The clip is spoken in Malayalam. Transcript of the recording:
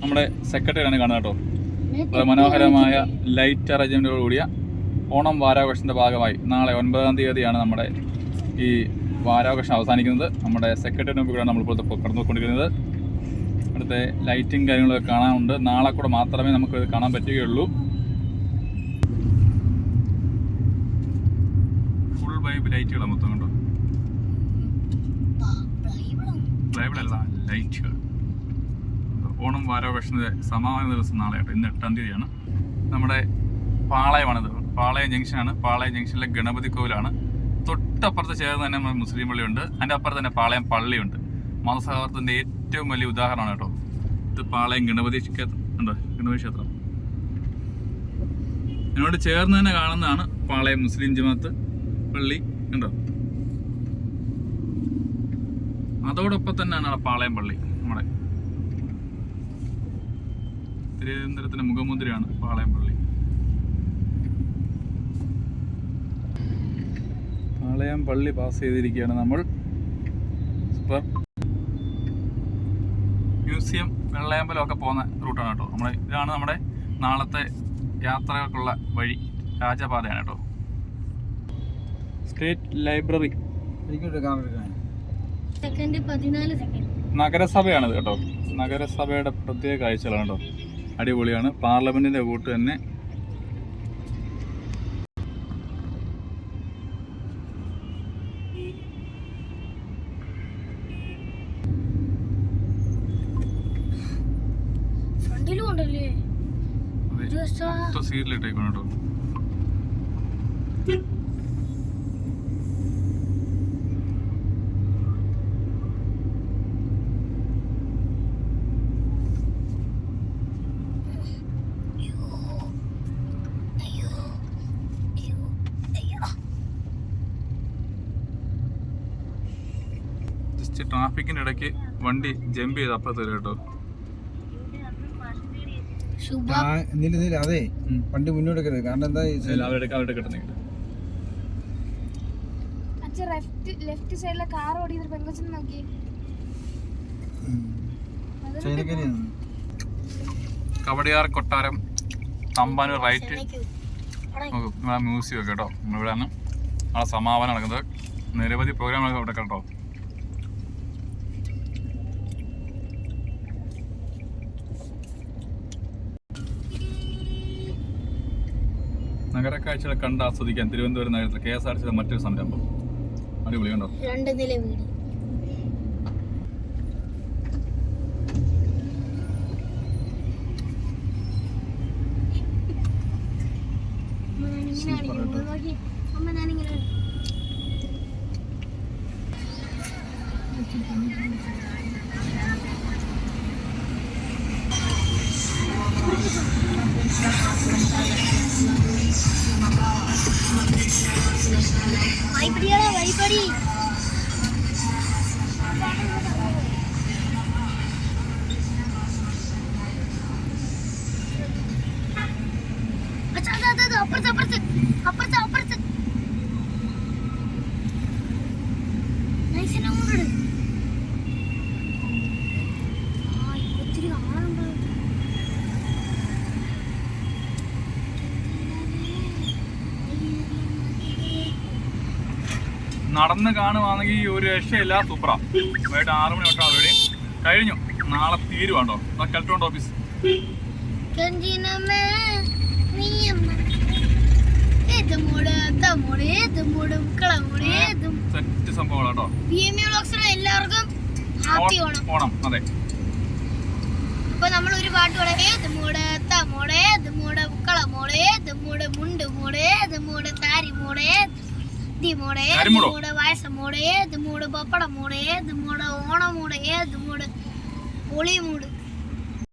നമ്മുടെ സെക്രട്ടറിയാണ് കാണുന്നത് കേട്ടോ വളരെ മനോഹരമായ ലൈറ്റ് അറേഞ്ച്മെന്റോട് കൂടിയ ഓണം വാരാഘോഷത്തിന്റെ ഭാഗമായി നാളെ ഒൻപതാം തീയതിയാണ് നമ്മുടെ ഈ വാരാഘോഷം അവസാനിക്കുന്നത് നമ്മുടെ സെക്രട്ടറി മുമ്പിൽ കൂടെയാണ് നമ്മളിപ്പോൾ ഇപ്പോൾ കടന്നുപോയിക്കൊണ്ടിരിക്കുന്നത് ഇവിടുത്തെ ലൈറ്റിംഗ് കാര്യങ്ങളൊക്കെ കാണാനുണ്ട് നാളെ കൂടെ മാത്രമേ നമുക്ക് ഇത് കാണാൻ പറ്റുകയുള്ളൂ ഫുൾ വൈബ് ലൈറ്റുകളാണ് മൊത്തം കണ്ടോ ലൈറ്റുകൾ ഓണം വാരാഘോഷത്തിന്റെ സമാപന ദിവസം നാളെ കേട്ടോ ഇന്ന് എട്ടാം തീയതിയാണ്. നമ്മുടെ പാളയമാണിത്. പാളയം ജംഗ്ഷനാണ്. പാളയം ജംഗ്ഷനിലെ ഗണപതി കോവിലാണ്. തൊട്ടപ്പുറത്ത് ചേർന്ന് തന്നെ നമ്മുടെ മുസ്ലിം പള്ളിയുണ്ട്. അതിന്റെ അപ്പുറത്ത് തന്നെ പാളയം പള്ളിയുണ്ട്. മതസൗഹാർദ്ദത്തിന്റെ ഏറ്റവും വലിയ ഉദാഹരണമാണ് കേട്ടോ. ഇത് പാളയം ഗണപതി ക്ഷേത്രം. ഉണ്ടോ? ഗണപതി ക്ഷേത്രം. ഇതിനോട് ചേർന്ന് തന്നെ കാണുന്നതാണ് പാളയം മുസ്ലിം ജമാത്ത് പള്ളി. ഉണ്ടോ അതോടൊപ്പം തന്നെയാണ് പാളയം പള്ളി. നമ്മുടെ തിരുവനന്തപുരത്തിന്റെ മുഖമുദ്രയാണ് പാളയം പള്ളി. പാളയം പള്ളി പാസ് ചെയ്തിരിക്കുകയാണ് നമ്മൾ. സൂപ്പർ. മ്യൂസിയം വെള്ളയമ്പലം ഒക്കെ പോകുന്ന റൂട്ടാണ് കേട്ടോ. നമ്മൾ ഇതാണ് നമ്മുടെ നാളത്തെ യാത്രകൾക്കുള്ള വഴി. രാജപാതയാണ് കേട്ടോ. സ്റ്റേറ്റ് ലൈബ്രറി നഗരസഭയാണിത് കേട്ടോ. നഗരസഭയുടെ പ്രത്യേക കാഴ്ചകളാണ് കേട്ടോ. അടിപൊളിയാണ്. പാർലമെന്റിന്റെ കൂട്ട് തന്നെ. ഫ്രണ്ടിലും ഉണ്ടല്ലേ അതെ, ഒരു വർഷം മൊത്തം സീരിയലിട്ടേക്കാണ് കേട്ടോ ജസ്റ്റ് ട്രാഫിക്കിന്റെ ഇടയ്ക്ക് വണ്ടി ജമ്പ് ചെയ്ത് അപ്പുറത്ത് വരും കേട്ടോ. അതെ. വണ്ടി മുന്നോട്ട് എടുക്കരുത് കാരണം എന്താ അവരുടെ കിട്ടുന്നെങ്കിൽ ലെഫ്റ്റ് സൈഡിലെ കാർ പെങ്കൊച്ചിനെ നോക്കി കവടിയാർ കൊട്ടാരം തമ്പാനൂർ റൈറ്റ് മ്യൂസിയം ഒക്കെ കേട്ടോ. നമ്മളിവിടെയാണ് ആ സമാപനം നടക്കുന്നത്. നിരവധി പ്രോഗ്രാമുകൾ ഇവിടെ കേട്ടോ. നഗരക്കാഴ്ചകൾ കണ്ട് ആസ്വദിക്കാൻ തിരുവനന്തപുരം നഗരത്തിൽ കെ എസ് ആർ സിയുടെ മറ്റൊരു സംരംഭം. അടിപൊളി കണ്ടോ? രണ്ട് നില വീട് Thank ഞാനിങ്ങനെ இப்படியெல்லாம் வழிபடி. அப்புறத்து அப்புறத்து அப்புறத்து அப்புறத்து. நைஸ் என்ன നടന്ന് കാണുവാണെങ്കിൽ ഒരു രക്ഷയില്ല. സൂപ്പറാ. വൈകിട്ട് ആറ് മണി തൊട്ടാ അവിടെ കഴിഞ്ഞു. നാളെ തീരുവാണ്ടോ കലക്ടറുണ്ട് ഓഫീസ്. സെറ്റ് ലെ എല്ലാവർക്കും ഓണം ഓണം. അതെ. അപ്പൊ നമ്മൾ ഒരു പാട്ട് പാടാം. ഏത് മൂട്? തമൂട് ഏത് മൂട്? മുക്കളമൂട് ഏത് മൂട്? മുണ്ട് മൂട്. ഏത് മൂട്? താരി മൂട്. ഏത് ദി മൂട് ഏത് കരിമൂടോ? മൂട് വയസ്സ മൂട് ഏത് മൂട് പപ്പട മൂട് ഏത്